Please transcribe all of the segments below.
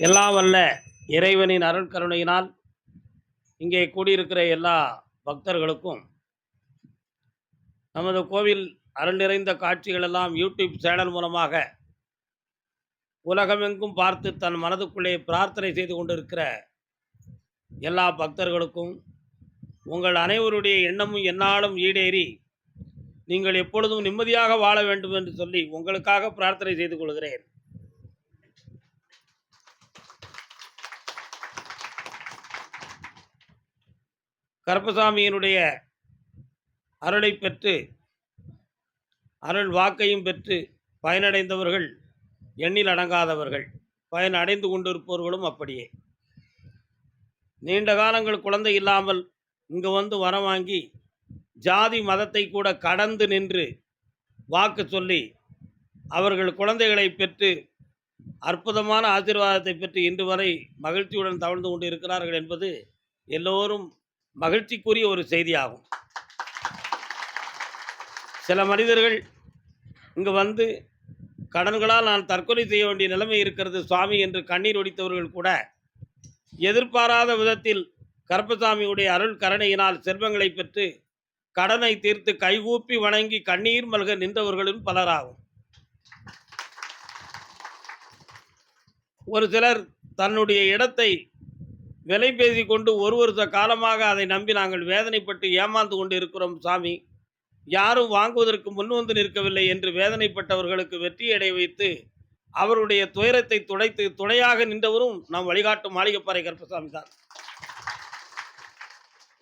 எல்லாம் வல்ல இறைவனின் அருட்கருணையினால் இங்கே கூடியிருக்கிற எல்லா பக்தர்களுக்கும் நமது கோவில் அருள் நிறைந்த காட்சிகள் எல்லாம் யூடியூப் சேனல் மூலமாக உலகமெங்கும் பார்த்து தன் மனதுக்குள்ளே பிரார்த்தனை செய்து கொண்டிருக்கிற எல்லா பக்தர்களுக்கும் உங்கள் அனைவருடைய எண்ணமும் என்னாலும் ஈடேறி நீங்கள் எப்பொழுதும் நிம்மதியாக வாழ வேண்டும் என்று சொல்லி உங்களுக்காக பிரார்த்தனை செய்து கொள்கிறேன். கருப்பசாமியினுடைய அருளை பெற்று அருள் வாக்கையும் பெற்று பயனடைந்தவர்கள் எண்ணில் அடங்காதவர்கள் பயன் அடைந்து கொண்டிருப்பவர்களும் அப்படியே. நீண்ட காலங்கள் குழந்தை இல்லாமல் இங்கு வந்து வரம் வாங்கி ஜாதி மதத்தை கூட கடந்து நின்று வாக்கு சொல்லி அவர்கள் குழந்தைகளை பெற்று அற்புதமான ஆசீர்வாதத்தை பெற்று இன்று வரை மகிழ்ச்சியுடன் தவழ்ந்து கொண்டு இருக்கிறார்கள் என்பது எல்லோரும் மகிழ்ச்சிக்குரிய ஒரு செய்தியாகும். சில மனிதர்கள் இங்கு வந்து கடன்களால் நான் தற்கொலை செய்ய வேண்டிய நிலைமை இருக்கிறது சுவாமி என்று கண்ணீர் ஒடித்தவர்கள் கூட எதிர்பாராத விதத்தில் கருப்பசாமியுடைய அருள் கருணையினால் செல்வங்களை பெற்று கடனை தீர்த்து கைகூப்பி வணங்கி கண்ணீர் மல்க நின்றவர்களும் பலராகும். ஒரு சிலர் தன்னுடைய இடத்தை விலை பேசி கொண்டு ஒரு வருஷ காலமாக அதை நம்பி நாங்கள் வேதனைப்பட்டு ஏமாந்து கொண்டு இருக்கிறோம் சாமி. யாரும் வாங்குவதற்கு முன் வந்து நிற்கவில்லை என்று வேதனைப்பட்டவர்களுக்கு வெற்றியடை வைத்து அவருடைய துயரத்தை துடைத்து துணையாக நின்றவரும் நாம் வழிகாட்டும் மாளிகைப்பாறை கருப்பசாமி தான்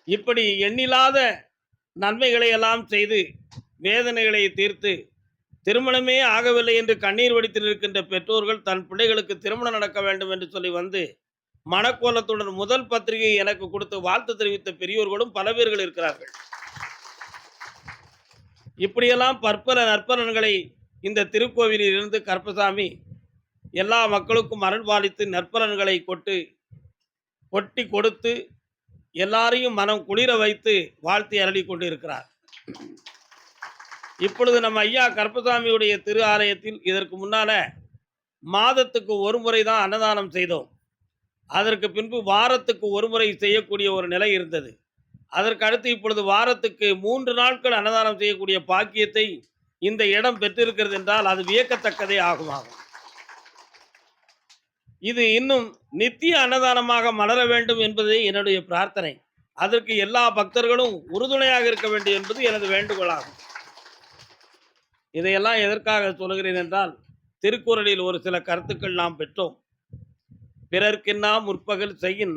இப்படி எண்ணில்லாத நன்மைகளை எல்லாம் செய்து வேதனைகளை தீர்த்து திருமணமே ஆகவில்லை என்று கண்ணீர் வடித்து நிற்கின்ற பெற்றோர்கள் தன் பிள்ளைகளுக்கு திருமணம் நடக்க வேண்டும் என்று சொல்லி வந்து மனக்கோலத்துடன் முதல் பத்திரிகை எனக்கு கொடுத்து வாழ்த்து தெரிவித்த பெரியோர்களும் பல பேர்கள் இருக்கிறார்கள். இப்படியெல்லாம் பற்பல நற்பலன்களை இந்த திருக்கோவிலில் இருந்து கற்பசாமி எல்லா மக்களுக்கும் அருள்பாலித்து நற்பலன்களை கொட்டு கொட்டி கொடுத்து எல்லாரையும் மனம் குளிர வைத்து வாழ்த்தி அருளி கொண்டிருக்கிறார். இப்பொழுது நம்ம ஐயா கற்பசாமியுடைய திரு ஆலயத்தில் இதற்கு முன்னால மாதத்துக்கு ஒரு முறை தான் அன்னதானம் செய்தோம். அதற்கு பின்பு வாரத்துக்கு ஒரு முறை செய்யக்கூடிய ஒரு நிலை இருந்தது. அதற்கு அடுத்து இப்பொழுது வாரத்துக்கு மூன்று நாட்கள் அன்னதானம் செய்யக்கூடிய பாக்கியத்தை இந்த இடம் பெற்றிருக்கிறது என்றால் அது வியக்கத்தக்கதே ஆகுமாகும். இது இன்னும் நித்திய அன்னதானமாக மலர வேண்டும் என்பதே என்னுடைய பிரார்த்தனை. அதற்கு எல்லா பக்தர்களும் உறுதுணையாக இருக்க வேண்டும் என்பது எனது வேண்டுகோளாகும். இதையெல்லாம் எதற்காக சொல்கிறேன் என்றால் திருக்குறளில் ஒரு சில கருத்துக்கள் நாம் பெற்றோம். பிறர்க்கின்னா முற்பகல் செய்யின்?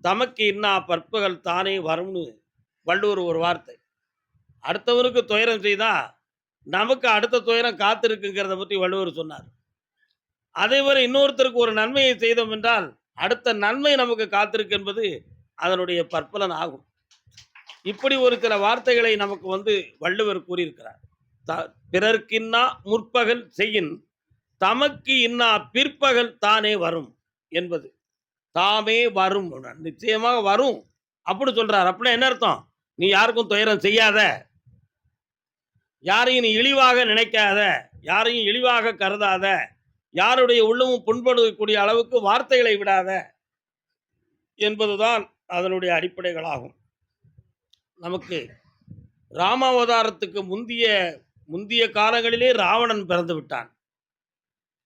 தமக்கு இன்னா பற்பகல் தானே வரும்னு வள்ளுவர் ஒரு வார்த்தை. அடுத்தவனுக்கு துயரம் செய்தா நமக்கு அடுத்த துயரம் காத்திருக்குங்கிறத பற்றி வள்ளுவர் சொன்னார். அதேவரை இன்னொருத்தருக்கு ஒரு நன்மையை செய்தோம் என்றால் அடுத்த நன்மை நமக்கு காத்திருக்கு என்பது அதனுடைய பற்பலன் ஆகும். இப்படி ஒரு சில வார்த்தைகளை நமக்கு வந்து வள்ளுவர் கூறியிருக்கிறார். த பிறர்க்கின்னா முற்பகல் செய்யின்? தமக்கு இன்னா பிற்பகல் தானே வரும்? என்பது. தாமே வரும். நிச்சயமாக வரும். அப்படி சொல்றார். அப்படின்னா என்ன அர்த்தம்? நீ யாருக்கும் துயரம் செய்யாத. யாரையும் நீ இழிவாக நினைக்காத. யாரையும் இழிவாக கருதாத. யாருடைய உள்ளமும் புண்படக்கூடிய அளவுக்கு வார்த்தைகளை விடாத என்பதுதான் அதனுடைய அடிப்படைகளாகும். நமக்கு ராமாவதாரத்துக்கு முந்திய முந்திய காலங்களிலே ராவணன் பிறந்து விட்டான்.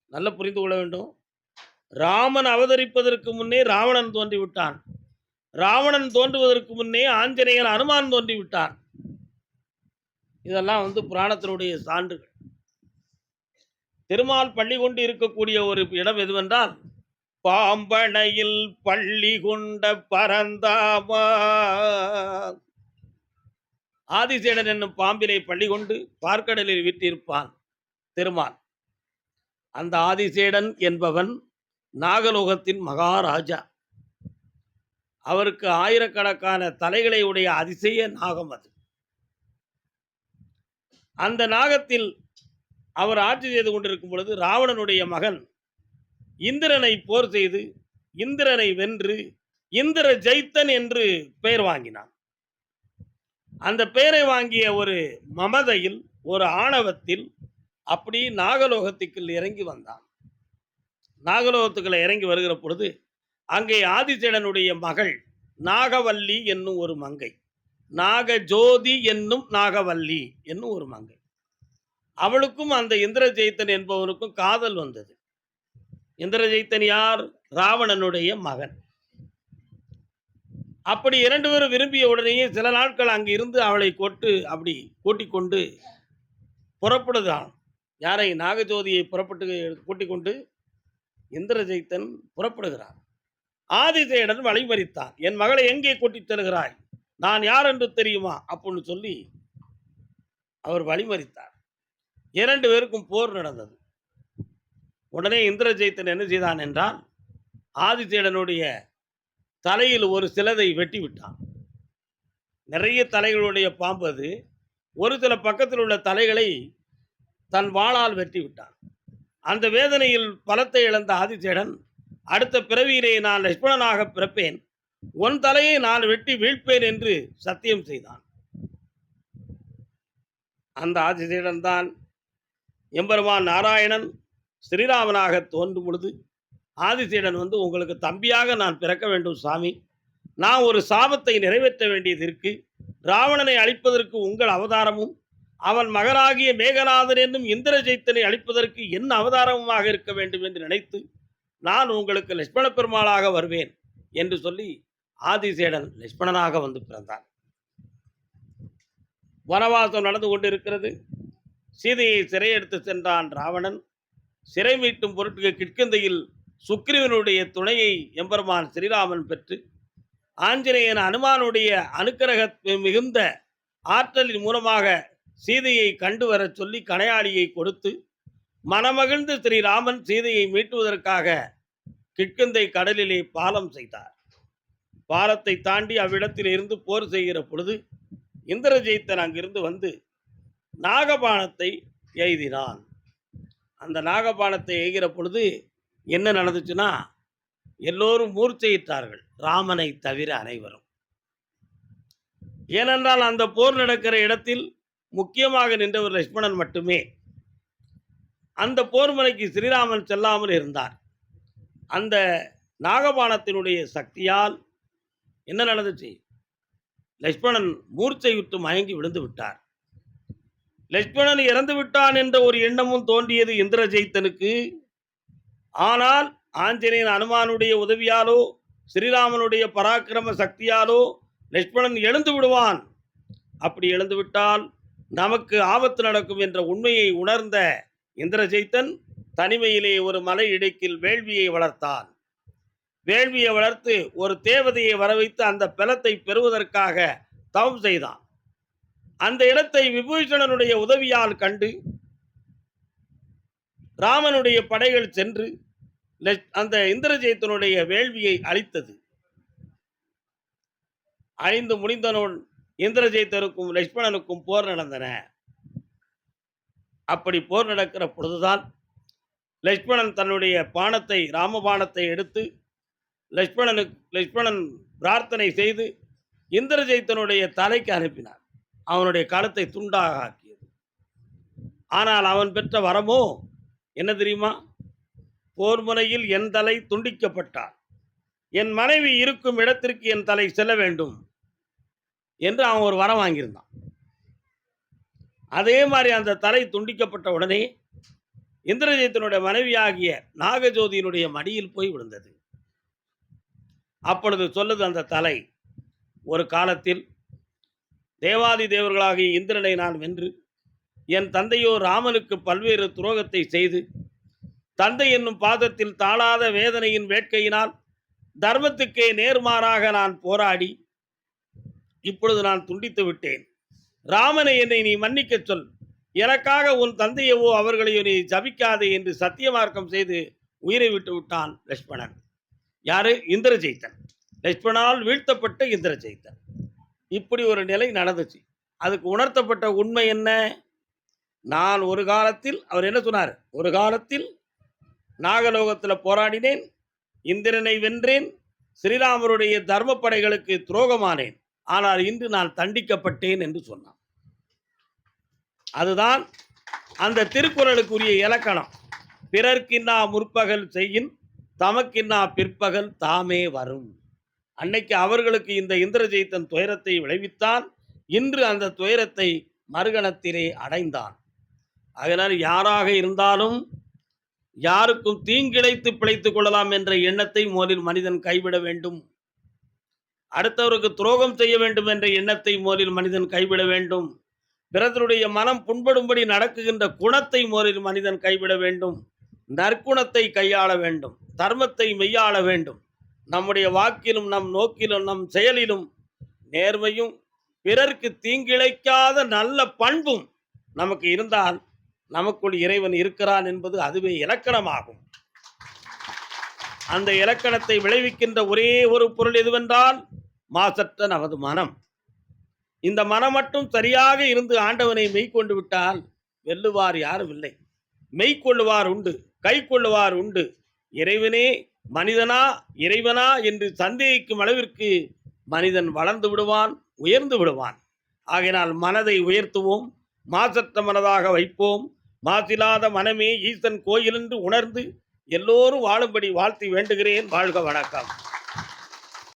நல்ல புரிந்து கொள்ள வேண்டும். ராமன் அவதரிப்பதற்கு முன்னே ராவணன் தோன்றிவிட்டான். ராவணன் தோன்றுவதற்கு முன்னே ஆஞ்சநேயன் அனுமான் தோன்றி விட்டான் இதெல்லாம் வந்து புராணத்தினுடைய சான்றுகள். திருமால் பள்ளி கொண்டு இருக்கக்கூடிய ஒரு இடம் எதுவென்றால் பாம்பனையில் பள்ளி கொண்ட பரந்தாமா ஆதிசேடன் என்னும் பாம்பினை பள்ளி கொண்டு பார்க்கடலில் விட்டிருப்பான் திருமால். அந்த ஆதிசேடன் என்பவன் நாகலோகத்தின் மகாராஜா. அவருக்கு ஆயிரக்கணக்கான தலைகளை உடைய அதிசய நாகம் அது. அந்த நாகத்தில் அவர் ஆட்சி செய்து கொண்டிருக்கும் பொழுது ராவணனுடைய மகன் இந்திரனை போர் செய்து இந்திரனை வென்று இந்திர ஜெய்தன் என்று பெயர் வாங்கினான். அந்த பெயரை வாங்கிய ஒரு மமதையில் ஒரு ஆணவத்தில் அப்படி நாகலோகத்துக்குள் இறங்கி வந்தான். நாகலோகத்துக்குள்ள இறங்கி வருகிற பொழுது அங்கே ஆதிசேடனுடைய மகள் நாகவல்லி என்னும் ஒரு மங்கை. நாகஜோதி என்னும் நாகவல்லி என்னும் ஒரு மங்கை. அவளுக்கும் அந்த இந்திரஜெய்தன் என்பவனுக்கும் காதல் வந்தது. இந்திரஜெய்தன் யார்? ராவணனுடைய மகன். அப்படி இரண்டு பேரும் விரும்பிய உடனேயே சில நாட்கள் அங்கே இருந்து அவளை கொட்டு அப்படி கூட்டிக் கொண்டு புறப்படுதான். யாரை? நாகஜோதியை புறப்பட்டு கூட்டிக் கொண்டு இந்திரஜெயித்தன் புறப்படுகிறார் ஆதிசேடன் வழிமறித்தான் என் மகளை எங்கே கூட்டிச் தருகிறாய்? நான் யார் என்று தெரியுமா? அப்படின்னு சொல்லி அவர் வழிமறித்தார். இரண்டு பேருக்கும் போர் நடந்தது. உடனே இந்திரஜெயித்தன் என்ன செய்தான் என்றால் ஆதித்தேடனுடைய தலையில் ஒரு சிலதை வெட்டி விட்டான் நிறைய தலைகளுடைய பாம்பு அது. ஒரு சில பக்கத்தில் உள்ள தலைகளை தன் வாளால் வெட்டி விட்டான் அந்த வேதனையில் பலத்தை இழந்த ஆதிசேடன் அடுத்த பிறவியிலே நான் லட்சுமணனாக பிறப்பேன். உன் தலையை நான் வெட்டி வீழ்ப்பேன் என்று சத்தியம் செய்தான். அந்த ஆதிசேடன் தான் எம்பெருமான் நாராயணன் ஸ்ரீராமனாக தோன்றும் பொழுது ஆதிசேடன் வந்து உங்களுக்கு தம்பியாக நான் பிறக்க வேண்டும் சாமி. நான் ஒரு சாபத்தை நிறைவேற்ற வேண்டியது இருக்கு. ராவணனை அழிப்பதற்கு உங்கள் அவதாரமும் அவன் மகனாகிய மேகநாதன் என்னும் இந்திரஜெயித்தனை அழிப்பதற்கு என் அவதாரமாக இருக்க வேண்டும் என்று நினைத்து நான் உங்களுக்கு லட்சுமண பெருமாளாக வருவேன் என்று சொல்லி ஆதிசேடன் லட்சுமணனாக வந்து பிறந்தான். வனவாசம் நடந்து கொண்டிருக்கிறது. சீதையை சிறையெடுத்து சென்றான் ராவணன். சிறை மீட்டும் பொருட்கு கிட்கந்தையில் சுக்ரீவனுடைய துணையை எம்பெருமான் ஸ்ரீராமன் பெற்று ஆஞ்சநேயன் அனுமானுடைய அனுக்கிரக மிகுந்த ஆற்றலின் மூலமாக சீதையை கண்டு வரச் சொல்லி கணையாளியை கொடுத்து மனமகிழ்ந்து ஸ்ரீராமன் சீதையை மீட்டுவதற்காக கிட்கந்தை கடலிலே பாலம் செய்தார். பாலத்தை தாண்டி அவ்விடத்தில் இருந்து போர் செய்கிற பொழுது இந்திரஜெயித்தன் அங்கிருந்து வந்து நாகபானத்தை எய்தினான். அந்த நாகபானத்தை எய்கிற பொழுது என்ன நடந்துச்சுன்னா எல்லோரும் மூர்ச்சையிட்டார்கள் ராமனை தவிர அனைவரும். ஏனென்றால் அந்த போர் நடக்கிற இடத்தில் முக்கியமாக நின்றவர் லட்சுமணன் மட்டுமே. அந்த போர்மலைக்கு ஸ்ரீராமன் செல்லாமல் இருந்தார். அந்த நாகபாணத்தினுடைய சக்தியால் என்ன நடந்துச்சு? லட்சுமணன் மூர்ச்சையுற்று மயங்கி விழுந்து விட்டார். லட்சுமணன் இறந்து விட்டான் என்ற ஒரு எண்ணமும் தோன்றியது இந்திரஜெயித்தனுக்கு ஆனால் ஆஞ்சநேயன் அனுமானுடைய உதவியாலோ ஸ்ரீராமனுடைய பராக்கிரம சக்தியாலோ லட்சுமணன் எழுந்து விடுவான். அப்படி எழுந்து விட்டால் நமக்கு ஆபத்து நடக்கும் என்ற உண்மையை உணர்ந்த இந்திரஜெயித்தன் தனிமையிலே ஒரு மலை இடுக்கில் வேள்வியை வளர்த்தான். வேள்வியை வளர்த்து ஒரு தேவதையை வரவைத்து அந்த பலத்தை பெறுவதற்காக தவம் செய்தான். அந்த இடத்தை விபூஷணனுடைய உதவியால் கண்டு ராமனுடைய படைகள் சென்று அந்த இந்திரஜெயத்தினுடைய வேள்வியை அழித்தது. அழிந்து முடிந்தனோன் இந்திரஜித்தருக்கும் லட்சுமணனுக்கும் போர் நடந்தன. அப்படி போர் நடக்கிற பொழுதுதான் லட்சுமணன் தன்னுடைய பானத்தை ராமபானத்தை எடுத்து லட்சுமணனுக்கு லட்சுமணன் பிரார்த்தனை செய்து இந்திரஜெயித்தனுடைய தலைக்கு அனுப்பினார் அவனுடைய களத்தை துண்டாக ஆக்கியது. ஆனால் அவன் பெற்ற வரமோ என்ன தெரியுமா? போர் முனையில் என் தலை துண்டிக்கப்பட்டார் என் மனைவி இருக்கும் இடத்திற்கு என் தலை செல்ல வேண்டும். என்று அவன் ஒரு வரம் வாங்கியிருந்தான். அதே மாதிரி அந்த தலை துண்டிக்கப்பட்ட உடனே இந்திரஜித்தினுடைய மனைவியாகிய நாகஜோதியினுடைய மடியில் போய் விழுந்தது. அப்பொழுது சொல்லுது அந்த தலை ஒரு காலத்தில் தேவாதி தேவர்களாகிய இந்திரனை நான் வென்று என் தந்தையோ ராமனுக்கு பல்வேறு துரோகத்தை செய்து தந்தை என்னும் பாதத்தில் தாழாத வேதனையின் வேட்கையினால் தர்மத்துக்கே நேர்மாறாக நான் போராடி இப்பொழுது நான் துண்டித்து விட்டேன். ராமனை என்னை நீ மன்னிக்கச் சொல். எனக்காக உன் தந்தையவோ அவர்களையோ நீ ஜபிக்காதே என்று சத்தியமார்க்கம் செய்து உயிரை விட்டு விட்டான் லட்சுமணன் யாரு? இந்திரஜெய்தன். லட்சுமணால் வீழ்த்தப்பட்ட இந்திரஜெயித்தன் இப்படி ஒரு நிலை நடந்துச்சு. அதுக்கு உணர்த்தப்பட்ட உண்மை என்ன? நான் ஒரு காலத்தில் அவர் என்ன சொன்னார்? ஒரு காலத்தில் நாகலோகத்தில் போராடினேன் இந்திரனை வென்றேன் ஸ்ரீராமருடைய தர்ம படைகளுக்கு துரோகமானேன். ஆனால் இன்று நான் தண்டிக்கப்பட்டேன் என்று சொன்னான். அதுதான் அந்த திருக்குறளுக்குரிய இலக்கணம். பிறர்க்கின்னா முற்பகல் செய்யின் தமக்கின்னா பிற்பகல் தாமே வரும். அன்னைக்கு அவர்களுக்கு இந்த இந்திரஜெயித்தன் துயரத்தை விளைவித்தான். இன்று அந்த துயரத்தை மறுகணத்திலே அடைந்தான். அதனால் யாராக இருந்தாலும் யாருக்கும் தீங்கிழைத்து பிழைத்துக் கொள்ளலாம் என்ற எண்ணத்தை முதலில் மனிதன் கைவிட வேண்டும். அடுத்தவருக்கு துரோகம் செய்ய வேண்டும் என்ற எண்ணத்தை முதலில் மனிதன் கைவிட வேண்டும். பிறருடைய மனம் புண்படும்படி நடக்குகின்ற குணத்தை முதலில் மனிதன் கைவிட வேண்டும். நற்குணத்தை கையாள வேண்டும். தர்மத்தை மெய்யாள வேண்டும். நம்முடைய வாக்கிலும் நம் நோக்கிலும் நம் செயலிலும் நேர்மையும் பிறர்க்கு தீங்கிழைக்காத நல்ல பண்பும் நமக்கு இருந்தால் நமக்குள் இறைவன் இருக்கிறான் என்பது அதுவே இலக்கணமாகும். அந்த இலக்கணத்தை விளைவிக்கின்ற ஒரே ஒரு பொருள் எதுவென்றால் மாசற்ற நமது மனம். இந்த மனம் மட்டும் சரியாக இருந்து ஆண்டவனை மெய்க்கொண்டு விட்டால் வெல்லுவார் யாரும் இல்லை. மெய்க்கொள்ளுவார் உண்டு கை கொள்ளுவார் உண்டு. இறைவனே மனிதனா இறைவனா என்று சந்தேகிக்கும் அளவிற்கு மனிதன் வளர்ந்து விடுவான் உயர்ந்து விடுவான். ஆகையினால் மனதை உயர்த்துவோம் மாசற்ற மனதாக வைப்போம். மாசில்லாத மனமே ஈசன் கோயில் என்று உணர்ந்து எல்லோரும் வாழும்படி வாழ்த்தி வேண்டுகிறேன். வாழ்க வணக்கம்.